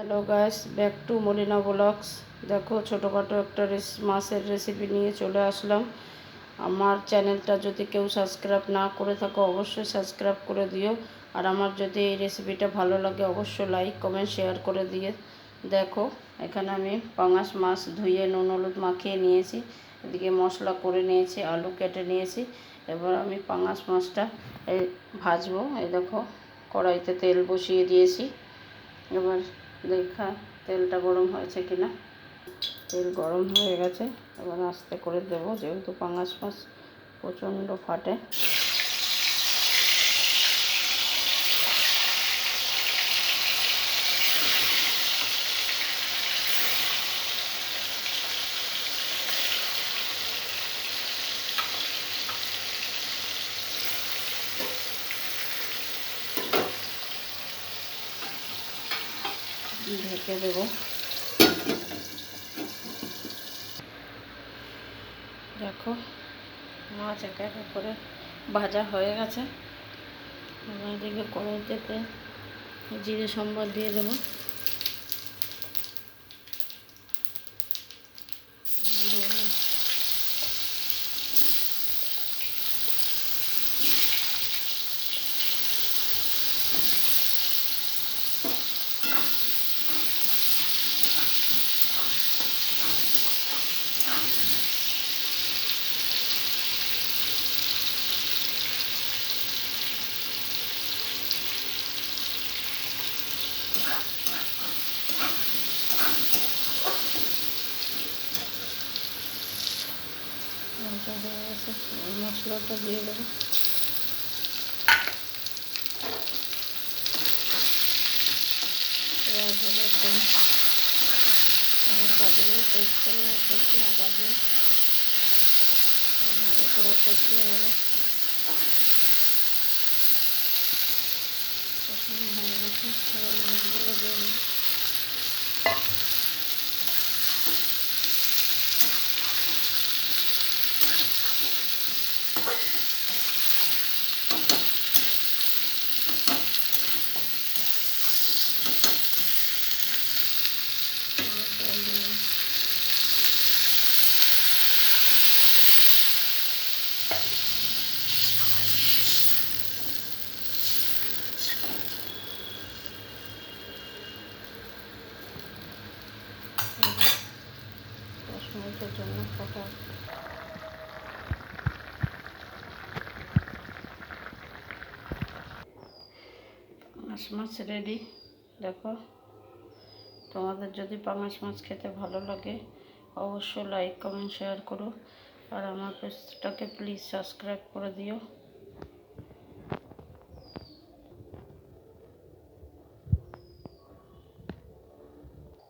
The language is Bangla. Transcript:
Hello guys back to Molina vlogs দেখো, ছোটোখাটো একটা রেস- মাছের রেসিপি নিয়ে চলে আসলাম। আমার চ্যানেলটা যদি কেউ সাবস্ক্রাইব না করে থাকো, অবশ্যই সাবস্ক্রাইব করে দিও। আর আমার যদি এই রেসিপিটা ভালো লাগে, অবশ্যই লাইক কমেন্ট শেয়ার করে দিয়ে দেখো। এখানে আমি পাঙাশ মাছ ধুয়ে নুন, হলুদ মাখিয়ে নিয়েছি। এদিকে মশলা করে নিয়েছি, আলু কেটে নিয়েছি। এবার আমি পাঙাশ মাছটা ভাজবো। এই দেখো, কড়াইতে তেল বসিয়ে দিয়েছি। এবার দেখা তেলটা গরম হয়েছে কিনা। তেল গরম হয়ে গেছে, এবার আস্তে করে দেবো, যেহেতু পাঙাশ মাছ প্রচণ্ড ফাটে। ঢেকে দেব। দেখো, মাছ এক এক করে ভাজা হয়ে গেছে। এবার এদিকে কড়াইতে জিরে সম্বর দিয়ে দেবো। লঙ্কা হয়ে গেছে মশলাটা দিয়ে দেবো। পেঁয়াজ রসুন লঙ্কা দিয়ে পেস্ট করে রেখেছি ভালো করে কষিয়ে নেব। কষানো হয়ে গেছে এবার মাছগুলো দিয়ে দেবো হলুদ জল দিয়ে দেবো। দশ মিনিটের জন্য ফোটা পাঙাশ মাছ রেডি। দেখো, তোমাদের যদি পাঙাশ মাছ খেতে ভালো লাগে, অবশ্যই লাইক, কমেন্ট, শেয়ার করো। আর আমার পেজটাকে প্লিজ সাবস্ক্রাইব করে দিও।